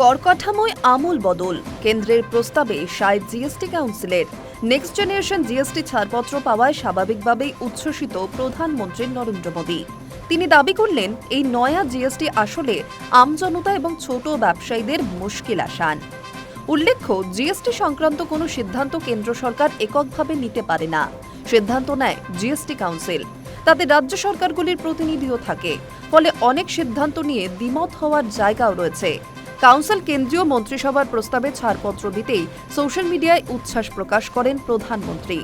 কর কাঠামোয় আমূল বদল। কেন্দ্রের প্রস্তাবে সায় জিএসটি কাউন্সিলের নেক্সট জেনারেশন জিএসটি ছাড়পত্র পাওয়ায় স্বাভাবিকভাবেই উচ্ছ্বসিত প্রধানমন্ত্রী নরেন্দ্র মোদী। তিনি দাবি করলেন, এই নয়া জিএসটি আসলে আমজনতা এবং ছোট ব্যবসায়ীদের মুশকিল আসান। উল্লেখ্য জিএসটি সংক্রান্ত কোনো সিদ্ধান্ত কেন্দ্র সরকার এককভাবে নিতে পারে না। সিদ্ধান্ত নেয় জিএসটি কাউন্সিল তাতে রাজ্য সরকারগুলির প্রতিনিধিও থাকে। ফলে অনেক সিদ্ধান্ত নিয়ে দ্বিমত হওয়ার জায়গাও রয়েছে। কাউন্সিল কেন্দ্রীয় মন্ত্রিসভার প্রস্তাবে ছাড়পত্র দিতেই সোশ্যাল মিডিয়ায় উচ্ছ্বাস প্রকাশ করেন প্রধানমন্ত্রী।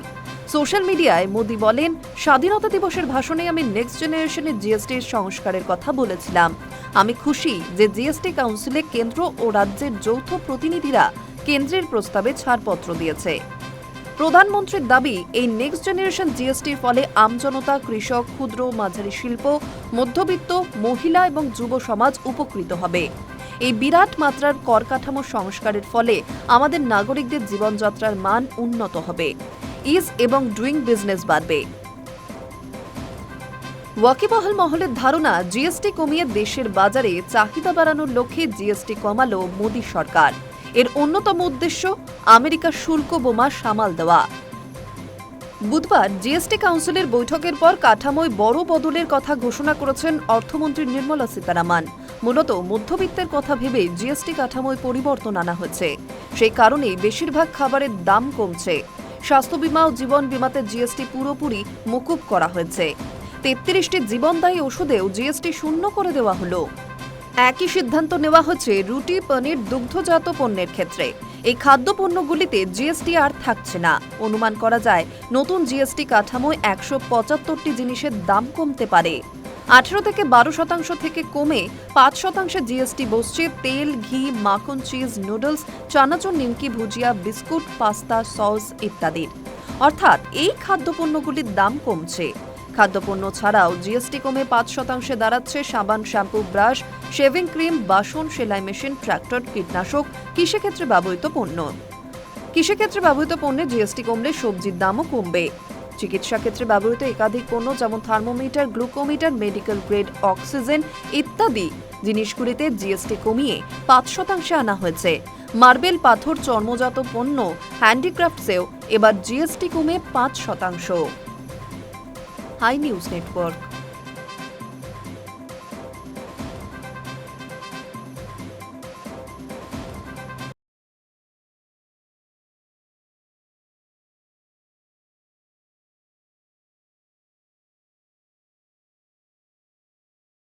সোশ্যাল মিডিয়ায় মোদি বলেন, স্বাধীনতা দিবসের ভাষণে আমি নেক্সট জেনারেশনের জিএসটির সংস্কারের কথা বলেছিলাম। আমি খুশি যে জিএসটি কাউন্সিলে কেন্দ্র ও রাজ্যের যৌথ প্রতিনিধিরা কেন্দ্রের প্রস্তাবে ছাড়পত্র দিয়েছে। প্রধানমন্ত্রীর দাবি, এই নেক্সট জেনারেশন জিএসটির ফলে আমজনতা কৃষক, ক্ষুদ্র মাঝারি শিল্প, মধ্যবিত্ত, মহিলা এবং যুব সমাজ উপকৃত হবে। এই বিরাট মাত্রার কর কাঠামো সংস্কারের ফলে আমাদের নাগরিকদের জীবনযাত্রার মান উন্নত হবে। ইজ এবং ডুইং বিজনেস বাড়বে। ওয়াকিবহাল মহলের ধারণা জিএসটি কমিয়ে দেশের বাজারে চাহিদা বাড়ানোর লক্ষ্যে জিএসটি কমালো মোদী সরকার। এর অন্যতম উদ্দেশ্য আমেরিকার শুল্ক বোমা সামাল দেওয়া। বুধবার জিএসটি কাউন্সিলের বৈঠকের পর কাঠামোয় বড় বদলের কথা ঘোষণা করেছেন অর্থমন্ত্রী নির্মলা সীতারামন। মূলত মধ্যবিত্তের কথা ভেবে জিএসটি কাঠামোয় পরিবর্তন আনা হয়েছে। সেই কারণেই বেশিরভাগ খাবারের দাম কমছে। স্বাস্থ্য বীমা ও জীবন বীমাতে জিএসটি পুরোপুরি মকুব করা হয়েছে। তেত্রিশটি জীবনদায়ী ওষুধেও জিএসটি শূন্য করে দেওয়া হলো। একই সিদ্ধান্ত নেওয়া হচ্ছে রুটি, পনির, দুগ্ধজাত পণ্যের ক্ষেত্রে। এই খাদ্যপণ্যগুলিতে জিএসটি আর থাকছে না। অনুমান করা যায়, নতুন জিএসটি কাঠামোয় একশো পঁচাত্তরটি জিনিসের দাম কমতে পারে। আঠেরো থেকে বারো শতাংশ থেকে কমে পাঁচ শতাংশে জিএসটি বসছে। তেল, ঘি, মাখন, চিজ, নুডলস, চানাচুর, নিমকি, ভুজিয়া, বিস্কুট, পাস্তা, সস ইত্যাদির। অর্থাৎ এই খাদ্যপণ্যগুলির দাম কমছে। খাদ্যপণ্য ছাড়াও জিএসটি কমে পাঁচ শতাংশে দাঁড়াচ্ছে সাবান, শ্যাম্পু, ব্রাশ, শেভিং ক্রিম, বাসন, সেলাই মেশিন ট্রাক্টর কীটনাশক, কৃষিক্ষেত্রে ব্যবহৃত পণ্য। কৃষিক্ষেত্রে ব্যবহৃত পণ্যে জিএসটি কমলে সবজির দামও কমবে। চিকিৎসা ক্ষেত্রে ব্যবহৃত একাধিক পণ্য যেমন thermometer, glucometer, medical grade, oxygen ইত্যাদি। জিনিসগুলিতে জিএসটি কমিয়ে পাঁচ শতাংশে আনা হয়েছে। মার্বেল পাথর চর্মজাত পণ্য, হ্যান্ডিক্রাফটসেও এবার জিএসটি কমে পাঁচ শতাংশ। हाय न्यूज नेटवर्क